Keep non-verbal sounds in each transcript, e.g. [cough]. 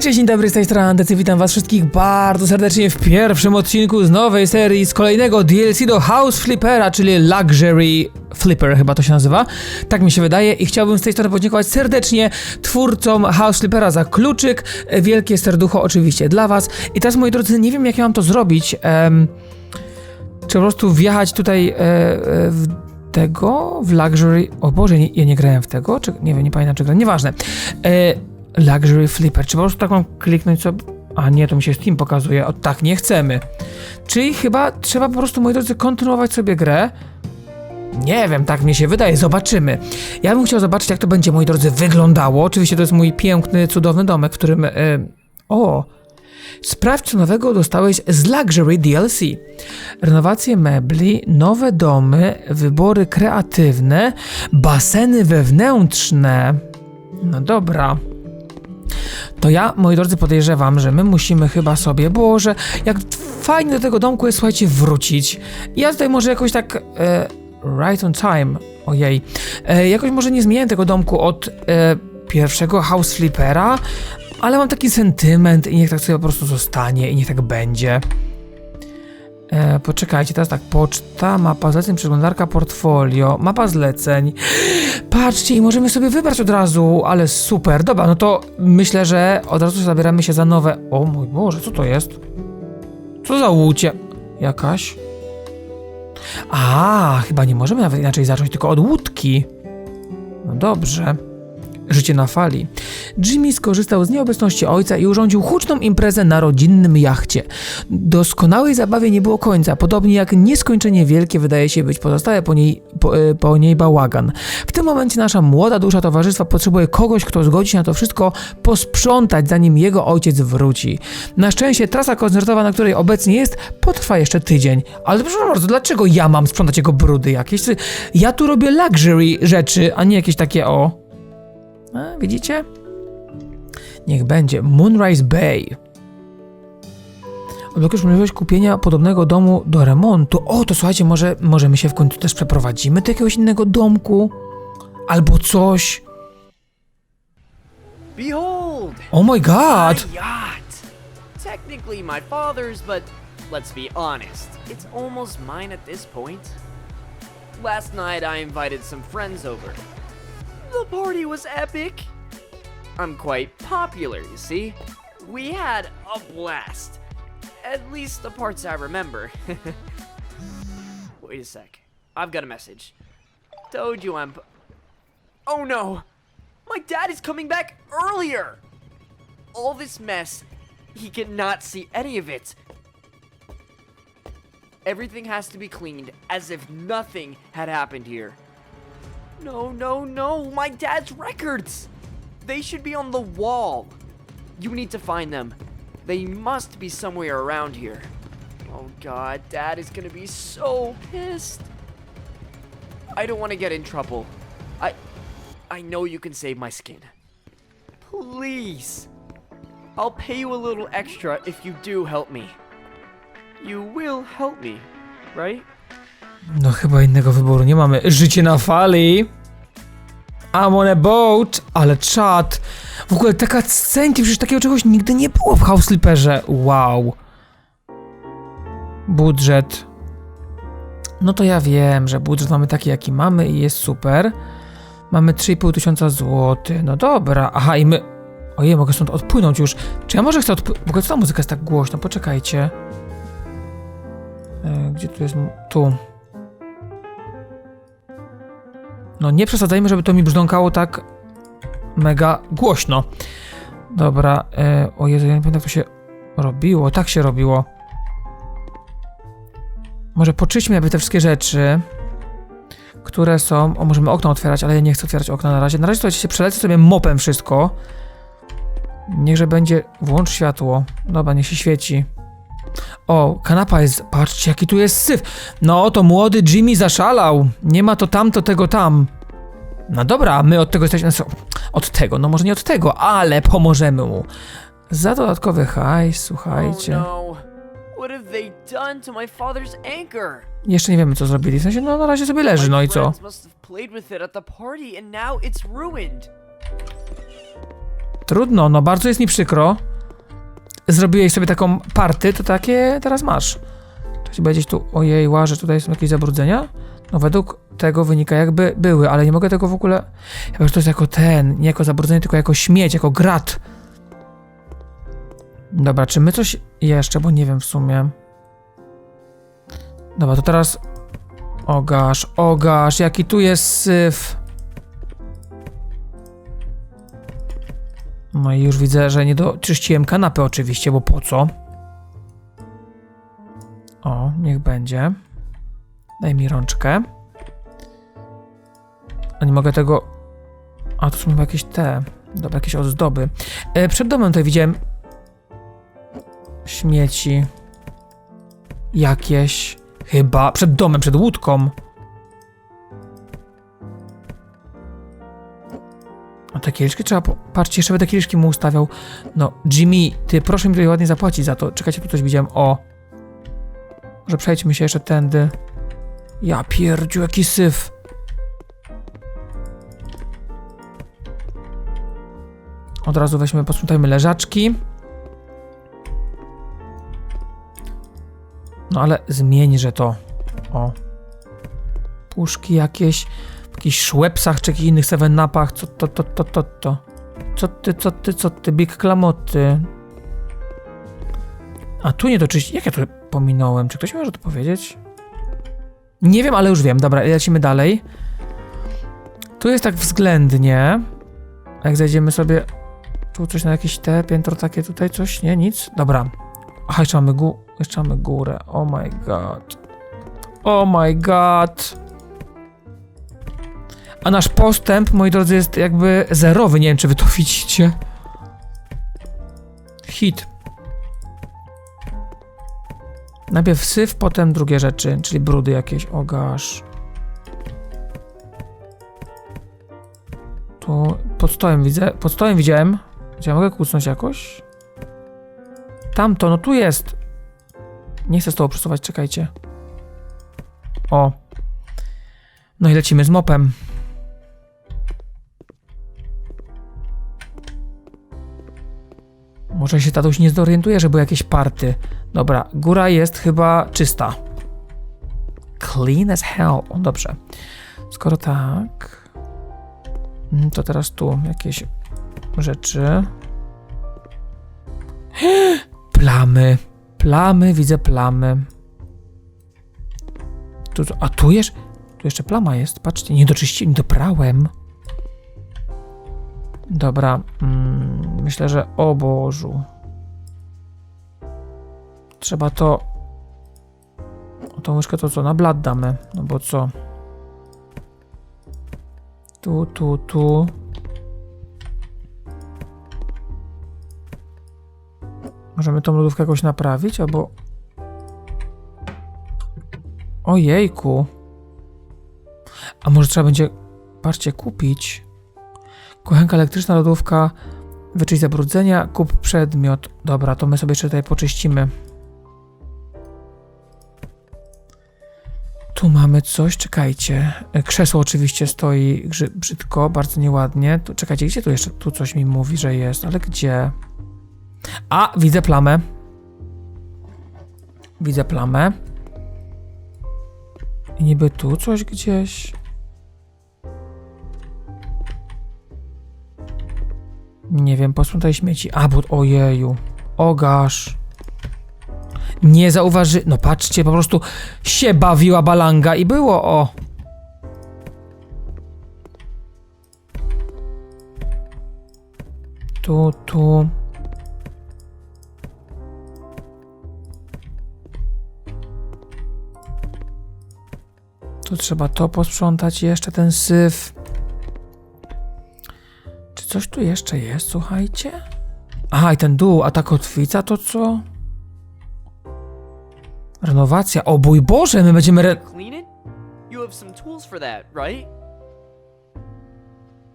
Cześć, dzień dobry, z tej strony Andecy, witam was wszystkich bardzo serdecznie w pierwszym odcinku z nowej serii, z kolejnego DLC do House Flippera, czyli Luxury Flipper chyba to się nazywa, tak mi się wydaje i chciałbym z tej strony podziękować serdecznie twórcom House Flippera za kluczyk, wielkie serducho oczywiście dla was. I teraz moi drodzy, nie wiem jak ja mam to zrobić, em, czy po prostu wjechać tutaj e, e, w tego, w Luxury, o Boże, nie, ja nie grałem w tego, czy, nie wiem, nie pamiętam czy grałem, nieważne, e, Luxury Flipper. Czy po prostu tak mam kliknąć sobie. A nie, to mi się Steam pokazuje. O tak, nie chcemy. Czyli chyba trzeba po prostu, moi drodzy, kontynuować sobie grę. Nie wiem, tak mi się wydaje, zobaczymy. Ja bym chciał zobaczyć, jak to będzie, moi drodzy, wyglądało. Oczywiście to jest mój piękny, cudowny domek, w którym. E, o! Sprawdź, co nowego dostałeś z Luxury DLC. Renowacje mebli, nowe domy, wybory kreatywne, baseny wewnętrzne. No dobra. To ja, moi drodzy, podejrzewam, że my musimy chyba sobie, Boże, jak fajnie do tego domku jest, słuchajcie, wrócić. Ja tutaj może jakoś tak, e, right on time, ojej, e, jakoś może nie zmieniałem tego domku od e, pierwszego House Flippera, ale mam taki sentyment i niech tak sobie po prostu zostanie i niech tak będzie. E, poczekajcie, teraz tak, poczta, mapa zleceń, przeglądarka, portfolio, mapa zleceń. Patrzcie, i możemy sobie wybrać od razu, ale super. Dobra, no to myślę, że od razu zabieramy się za nowe. O mój Boże, co to jest? Co za łucie? Jakaś? A, chyba nie możemy nawet inaczej zacząć, tylko od łódki. No dobrze. Życie na fali. Jimmy skorzystał z nieobecności ojca i urządził huczną imprezę na rodzinnym jachcie. Doskonałej zabawie nie było końca, podobnie jak nieskończenie wielkie wydaje się być pozostałe po niej, po, e, po niej bałagan. W tym momencie nasza młoda dusza towarzystwa potrzebuje kogoś, kto zgodzi się na to wszystko posprzątać, zanim jego ojciec wróci. Na szczęście trasa koncertowa, na której obecnie jest, potrwa jeszcze tydzień. Ale proszę bardzo, dlaczego ja mam sprzątać jego brudy jakieś? Ja tu robię luxury rzeczy, a nie jakieś takie o... A, widzicie? Niech będzie. Moonrise Bay. Odblokujesz możliwość kupienia podobnego domu do remontu. O, to słuchajcie, może możemy się w końcu też przeprowadzimy do jakiegoś innego domku? Albo coś. Behold! Oh my god! My yacht! Technically my father's, but let's be honest, it's almost mine at this point. Last night I invited some friends over. The party was epic! I'm quite popular, you see? We had a blast. At least the parts I remember. [laughs] Wait a sec. I've got a message. Told you I'm. Oh no! My dad is coming back earlier! All this mess, he cannot see any of it. Everything has to be cleaned as if nothing had happened here. No, no, no, my dad's records! They should be on the wall. You need to find them. They must be somewhere around here. Oh god, dad is gonna be so pissed. I don't want to get in trouble. I I know you can save my skin. Please. I'll pay you a little extra if you do help me. You will help me, right? No chyba innego wyboru nie mamy. Życie na fali. I'm on a boat. Ale czad. W ogóle taka scenki, przecież takiego czegoś nigdy nie było w House Flipperze. Wow. Budżet. No to ja wiem, że budżet mamy taki jaki mamy i jest super. Mamy 3,5 tysiąca złotych. No dobra. Aha i my... Ojej, mogę stąd odpłynąć już. Czy ja może chcę odpłynąć? W ogóle co ta muzyka jest tak głośno? Poczekajcie. E, gdzie tu jest... Tu. No nie przesadzajmy, żeby to mi brzdąkało tak mega głośno. Dobra, e, o Jezu, ja nie pamiętam jak to się robiło. Tak się robiło. Może poczyśmy jakby te wszystkie rzeczy, które są... O, możemy okno otwierać, ale ja nie chcę otwierać okna na razie. Na razie słuchajcie, się przelecę sobie mopem wszystko. Niechże będzie... Włącz światło. Dobra, niech się świeci. O, kanapa jest. Patrzcie, jaki tu jest syf. No, to młody Jimmy zaszalał. Nie ma to tamto, tego tam. No dobra, a my od tego jesteśmy. znaczy, Od tego, no może nie od tego, ale pomożemy mu. Za dodatkowy hajs, słuchajcie. Oh no. What have they done to my father's anchor? Jeszcze nie wiemy, co zrobili. W sensie, no na razie sobie leży, no i co? Trudno, no bardzo jest mi przykro. Zrobiłeś sobie taką party, to takie teraz masz. To ci będzie tu, ojej, łaże, tutaj są jakieś zabrudzenia? No według tego wynika jakby były, ale nie mogę tego w ogóle... Chyba, że to jest jako ten, nie jako zabrudzenie, tylko jako śmieć, jako grat. Dobra, czy my coś jeszcze, bo nie wiem w sumie. Dobra, to teraz... Ogasz, ogasz, jaki tu jest syf. No i już widzę, że nie doczyściłem kanapy oczywiście, bo po co? O, niech będzie. Daj mi rączkę. A nie mogę tego... A, to są jakieś te... Dobra, jakieś ozdoby. E, przed domem tutaj widziałem... Śmieci. Jakieś. Chyba. Przed domem, przed łódką. Te kieliszki trzeba... Po... Patrzcie, jeszcze będę kieliszki mu ustawiał. No, Jimmy, ty proszę mi tutaj ładnie zapłacić za to. Czekajcie, tu coś widziałem. O. Może przejdźmy się jeszcze tędy. Ja pierdziu, jaki syf. Od razu weźmy, posprzątajmy leżaczki. No ale zmieńże to. O. Puszki jakieś. W jakichś szłepsach czy jakichś innych seven napach. Co to, to, to, to, to. Co ty, co ty, co ty, big klamoty. A tu nie doczyścić. Jak ja to pominąłem? Czy ktoś może to powiedzieć? Nie wiem, ale już wiem. Dobra, lecimy dalej. Tu jest tak względnie. Jak zejdziemy sobie tu coś na jakieś te piętro takie tutaj coś, nie? Nic? Dobra. Aha, jeszcze mamy, gó jeszcze mamy górę. Oh my god. Oh my god. A nasz postęp, moi drodzy, jest jakby zerowy. Nie wiem, czy wy to widzicie. Hit. Najpierw syf, potem drugie rzeczy, czyli brudy jakieś. Ogasz. Tu pod stołem widzę. Pod stołem widziałem. Czy ja mogę kłócnąć jakoś? Tamto, no tu jest. Nie chcę z tobą przesuwać, czekajcie. O. No i lecimy z mopem. Może się tatuś nie zorientuje, że były jakieś party. Dobra, góra jest chyba czysta. Clean as hell. Dobrze. Skoro tak... mm, To teraz tu jakieś rzeczy. [gasps] Plamy. Plamy, widzę plamy. Tu, a tu jeszcze, tu jeszcze plama jest. Patrzcie, nie doczyściłem, doprałem. Dobra, mm, myślę, że o Bożu. Trzeba to... Tą łyżkę to co, na blat damy, no bo co? Tu, tu, tu. Możemy tą lodówkę jakoś naprawić, albo... Ojejku. A może trzeba będzie, patrzcie, kupić... Kuchenka elektryczna, lodówka, wyczyść zabrudzenia, kup przedmiot. Dobra, to my sobie jeszcze tutaj poczyścimy. Tu mamy coś, czekajcie. Krzesło oczywiście stoi brzydko, bardzo nieładnie. Tu, czekajcie, gdzie tu jeszcze, tu coś mi mówi, że jest, ale gdzie? A, widzę plamę. Widzę plamę. I niby tu coś gdzieś. Nie wiem, posprzątaj śmieci. A, bo ojeju. Ogasz. Nie zauważy... No patrzcie, po prostu się bawiła balanga i było, o. Tu, tu. Tu trzeba to posprzątać, jeszcze ten syf. Coś tu jeszcze jest, słuchajcie? Aha, i ten dół, a ta kotwica to co? Renowacja. O bój Boże, my będziemy re...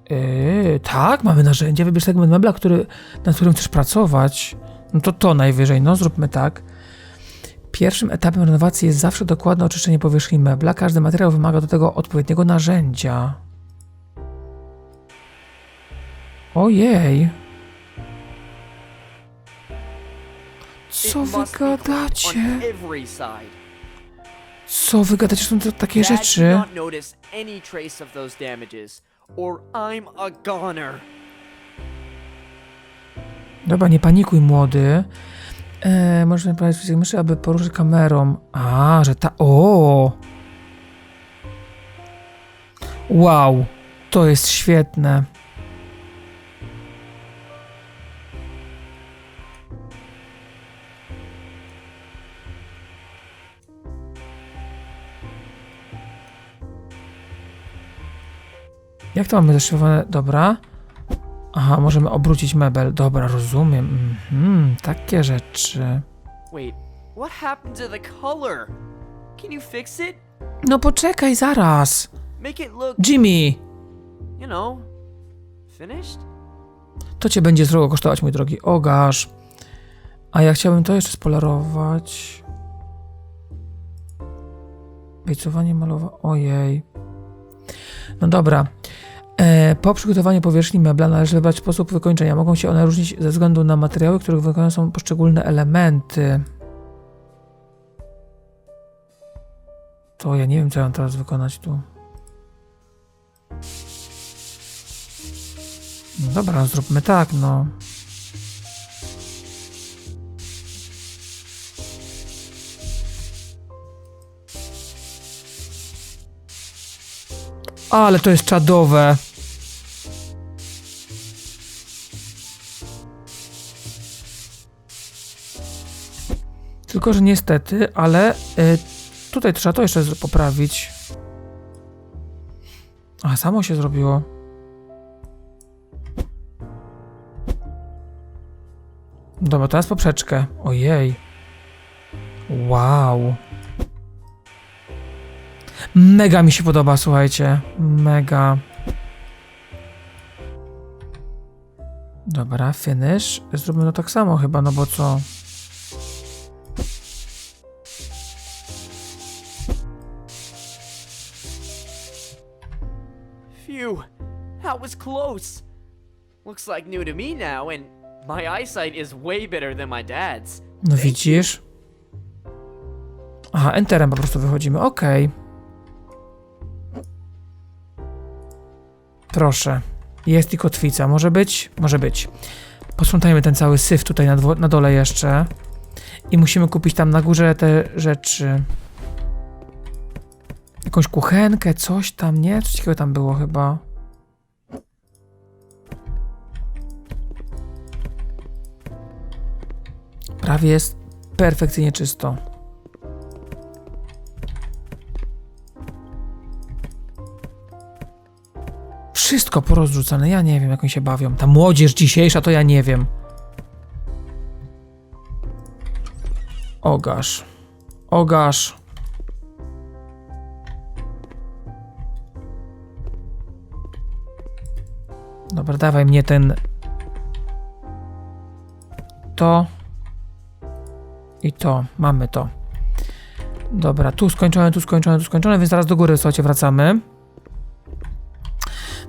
Yy, tak, mamy narzędzie, wybierz segment mebla, który, nad którym chcesz pracować. No to to najwyżej, no zróbmy tak. Pierwszym etapem renowacji jest zawsze dokładne oczyszczenie powierzchni mebla. Każdy materiał wymaga do tego odpowiedniego narzędzia. Ojej. Co wy gadacie? Co wy gadacie, są to takie rzeczy? Dobra, nie panikuj, młody. E, można naprawić przycisk myszy, aby poruszyć kamerą. A, że ta... O! Wow, to jest świetne. Jak to mamy zaszyfrowane? Dobra. Aha, możemy obrócić mebel. Dobra, rozumiem. Mhm, takie rzeczy. Wait, what happened to the color? Can you fix it? No poczekaj, zaraz. Make it look, Jimmy, you know, finished? to cię będzie drogo kosztować, mój drogi. Ogarz. A ja chciałbym to jeszcze spolerować. Bejcowanie malowa. Ojej. No dobra. E, po przygotowaniu powierzchni mebla należy wybrać sposób wykończenia. Mogą się one różnić ze względu na materiały, których wykonane są poszczególne elementy. To ja nie wiem, co mam teraz wykonać tu. No dobra, zróbmy tak, no. Ale to jest czadowe. Tylko, że niestety, ale y, tutaj trzeba to jeszcze poprawić. A, samo się zrobiło. Dobra, teraz poprzeczkę. Ojej. Wow. Mega mi się podoba, słuchajcie. Mega. Dobra, finish. Zróbmy to tak samo chyba, no bo co? Phew, that was close. Looks like new to me now, and my eyesight is way better than my dad's. No widzisz? Aha, enterem po prostu wychodzimy. Okej. Proszę. Jest i kotwica. Może być? Może być. Posprzątajmy ten cały syf tutaj na, na dole jeszcze. I musimy kupić tam na górze te rzeczy. Jakąś kuchenkę, coś tam, nie? Coś takiego tam było chyba. Prawie jest perfekcyjnie czysto. Wszystko porozrzucane, ja nie wiem jak oni się bawią. Ta młodzież dzisiejsza to ja nie wiem. Ogarz. Ogarz. Dobra, dawaj mnie ten... To... I to, mamy to. Dobra, tu skończone, tu skończone, tu skończone, więc zaraz do góry, słuchajcie, wracamy.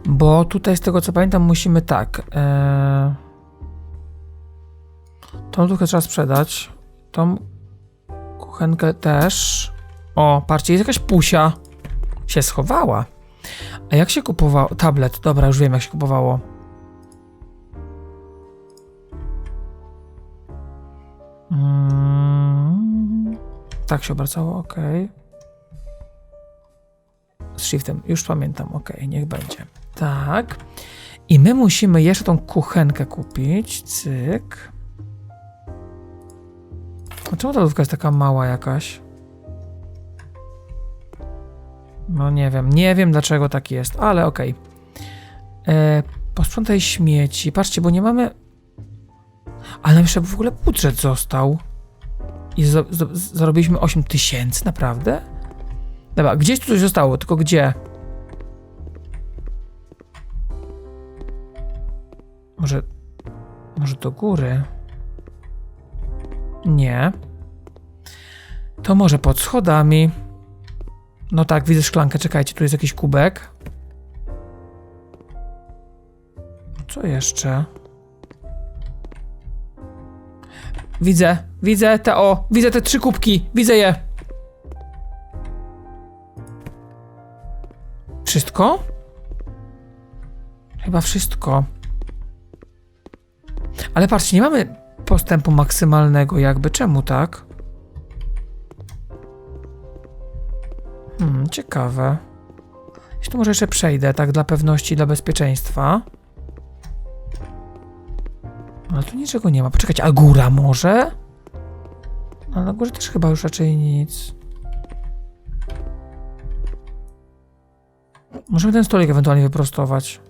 Bo tutaj, z tego co pamiętam, musimy tak. Ee... Tą trochę trzeba sprzedać. Tą kuchenkę też. O, patrzcie, jest jakaś pusia. Się schowała. A jak się kupowało? Tablet, dobra, już wiem jak się kupowało. Mm, tak się obracało, ok. Z shiftem, już pamiętam, ok, niech będzie. Tak. I my musimy jeszcze tą kuchenkę kupić. Cyk. A czemu ta lodówka jest taka mała jakaś? No nie wiem, nie wiem dlaczego tak jest, ale okej. E, Posprzątaj śmieci. Patrzcie, bo nie mamy... Ale nam jeszcze w ogóle budżet został. I za, za, zarobiliśmy 8 tysięcy, naprawdę? Dobra, gdzieś tu coś zostało, tylko gdzie? Może... Może do góry? Nie. To może pod schodami. No tak, widzę szklankę. Czekajcie, tu jest jakiś kubek. Co jeszcze? Widzę, widzę te o, widzę te trzy kubki, widzę je. Wszystko? Chyba wszystko. Ale patrzcie, nie mamy postępu maksymalnego jakby. Czemu tak? Hmm, ciekawe. Jeśli to może jeszcze przejdę, tak dla pewności, dla bezpieczeństwa. Ale tu niczego nie ma. Poczekajcie, a góra może? A na górze też chyba już raczej nic. Możemy ten stolik ewentualnie wyprostować.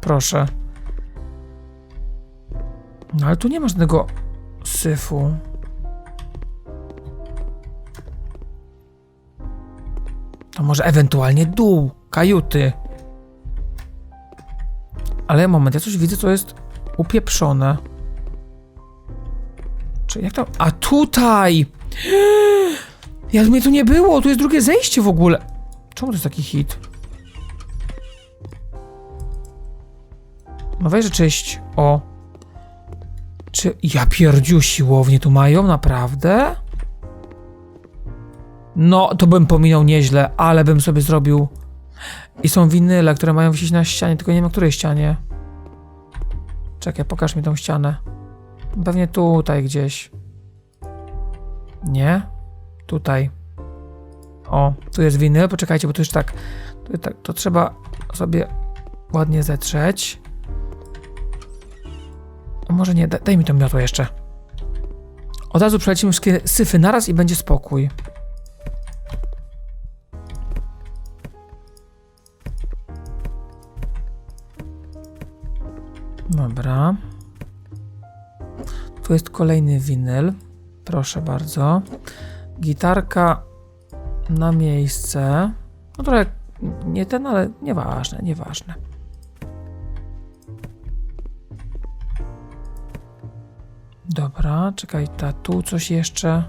Proszę. No ale tu nie ma żadnego syfu. To może ewentualnie dół, kajuty. Ale moment, ja coś widzę, co jest upieprzone. Czy jak tam? A tutaj! [gasps] Jak mnie tu nie było, tu jest drugie zejście w ogóle. Czemu to jest taki hit? No weź, cześć. O. Czy ja pierdziu siłownie tu mają, naprawdę? No, to bym pominął nieźle, ale bym sobie zrobił... I są winyle, które mają wisieć na ścianie, tylko nie wiem, której ścianie. Czekaj, pokaż mi tą ścianę. Pewnie tutaj gdzieś. Nie? Tutaj. O, tu jest winyl, poczekajcie, bo tu już tak... Tu, tak to trzeba sobie ładnie zetrzeć. Może nie, da, daj mi to miotło jeszcze. Od razu przelecimy wszystkie syfy naraz i będzie spokój. Dobra. Tu jest kolejny winyl. Proszę bardzo. Gitarka na miejsce. No trochę nie ten, ale nieważne, nieważne. Dobra, czekaj, ta tu coś jeszcze.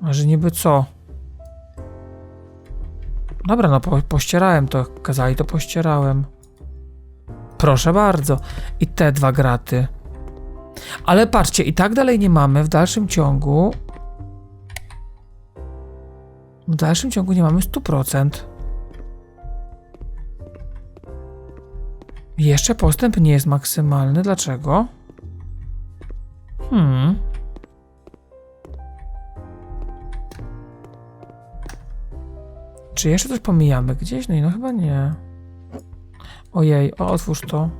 Może niby co? Dobra, no po, pościerałem to. Kazali, to pościerałem. Proszę bardzo. I te dwa graty. Ale patrzcie, i tak dalej nie mamy w dalszym ciągu. W dalszym ciągu nie mamy 100%. Jeszcze postęp nie jest maksymalny. Dlaczego? Hmm. Czy jeszcze coś pomijamy gdzieś? No no chyba nie. Ojej, o, otwórz to.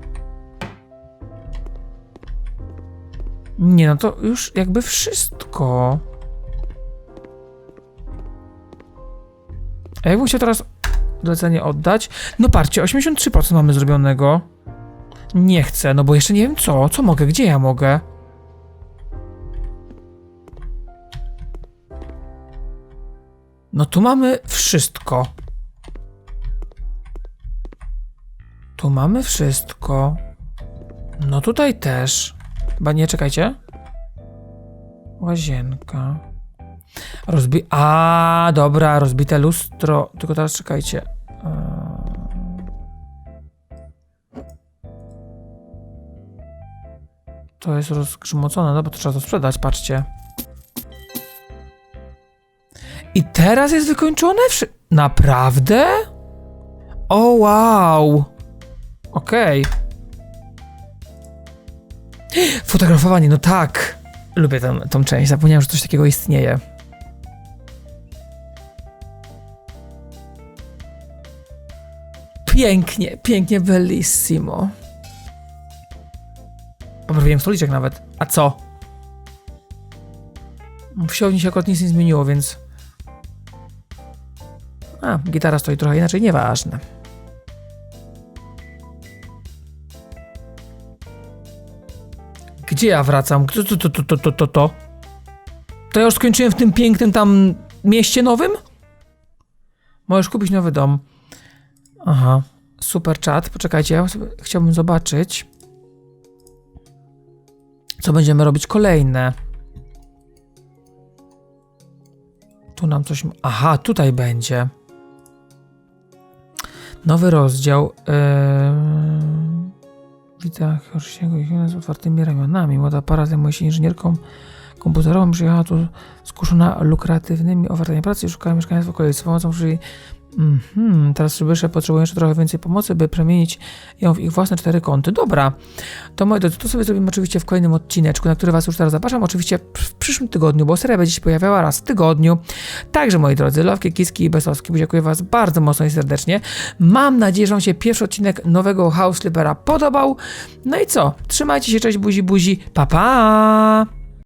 Nie, no to już jakby wszystko. A jakbym chciał teraz zlecenie oddać? No patrzcie, 83% mamy zrobionego. Nie chcę, no bo jeszcze nie wiem co. Co mogę? Gdzie ja mogę? No tu mamy wszystko. Tu mamy wszystko. No tutaj też. Chyba nie, czekajcie. Łazienka. Rozbi... A, dobra, rozbite lustro. Tylko teraz czekajcie. Eee. To jest rozgrzmocone, no bo to trzeba to sprzedać, patrzcie. I teraz jest wykończone? Wszy... Naprawdę? O, wow. Okej. Fotografowanie, no tak. Lubię tą, tą część, zapomniałem, że coś takiego istnieje. Pięknie, pięknie, bellissimo. Poprawiłem stoliczek nawet. A co? W siłowni się akurat nic nie zmieniło, więc... A, gitara stoi trochę inaczej, nieważne. Gdzie ja wracam? To, to, to, to, to, to, to. To ja już skończyłem w tym pięknym tam mieście nowym? Możesz kupić nowy dom. Aha. Super czat. Poczekajcie, ja chciałbym zobaczyć. Co będziemy robić kolejne? Tu nam coś. Aha, tutaj będzie. Nowy rozdział. Yy... Widzę Hirschego i z otwartymi ramionami. Młoda para zajmuje się inżynierką komputerową. Przyjechała tu skuszona lukratywnymi ofertami pracy i szukała mieszkania w okolicy. Z pomocą. Mhm, teraz przybysze potrzebują jeszcze trochę więcej pomocy, by przemienić ją w ich własne cztery kąty. Dobra, to moi drodzy, to sobie zrobimy oczywiście w kolejnym odcineczku, na który was już teraz zapraszam. Oczywiście w przyszłym tygodniu, bo seria będzie się pojawiała raz w tygodniu. Także moi drodzy, Lowki, Kiski i Besowski, dziękuję was bardzo mocno i serdecznie. Mam nadzieję, że wam się pierwszy odcinek nowego House Slippera podobał. No i co? Trzymajcie się, cześć buzi buzi, pa pa!